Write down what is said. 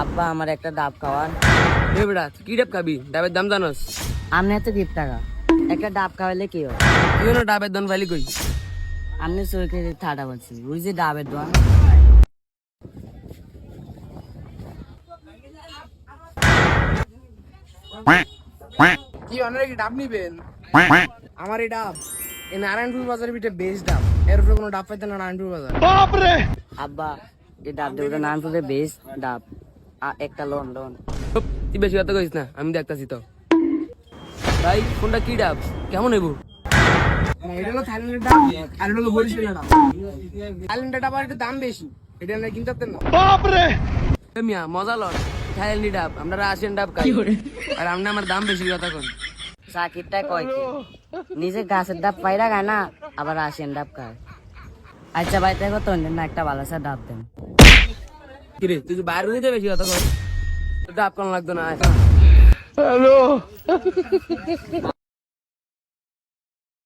আব্বা আমার একটা ডাব খাওয়ান। এ বেটা কি ডাব খাবি? ডাবের দাম জানোস? আপনি এত গিফট টাকা? একটা ডাব খাওয়াইলে কি হয় হলো ডাবের দাম ফাইলি কই? চোখে বলছি ওই যে ডাবের দোয়ান কি অনেক কি ডাব নিবেন? আমার এই ডাব এই নারায়ণপুর বাজারের ভিতরে বেস্ট ডাব। এর উপরে কোনো ডাব পাইতে না নারায়ণপুর বাজার। আব্বা এই ডাব তো বেশ ডাব। আ- একটা লোন লোন। তুই বেশি কথা কইস না আমি দেখতাছি তো। ভাই কোনটা কি ডাব? কেমন হইব? এটা হলো থাইল্যান্ডের ডাব আর এটা হলো বরিশালের ডাব। থাইল্যান্ডের ডাব আর একটু দাম বেশি এটা না কিনতে পারতেন না। বাপরে! মিয়া মজা লন। থাইল্যান্ডি ডাব আমরা রাশিয়ান ডাব খাই। আর আপনি আমার দাম বেশি কথা কোন। সাকিরটা কয় কি? নিজে গাছের ডাব পাইরা খায় না আবার আসেন ডাব খায়। আচ্ছা ভাই দেখো তো না একটা ভালো আছে ডাব দেন। কিরে তুই বাইরে নিতে বেশি কথা কর ডাব কোন লাগতো না?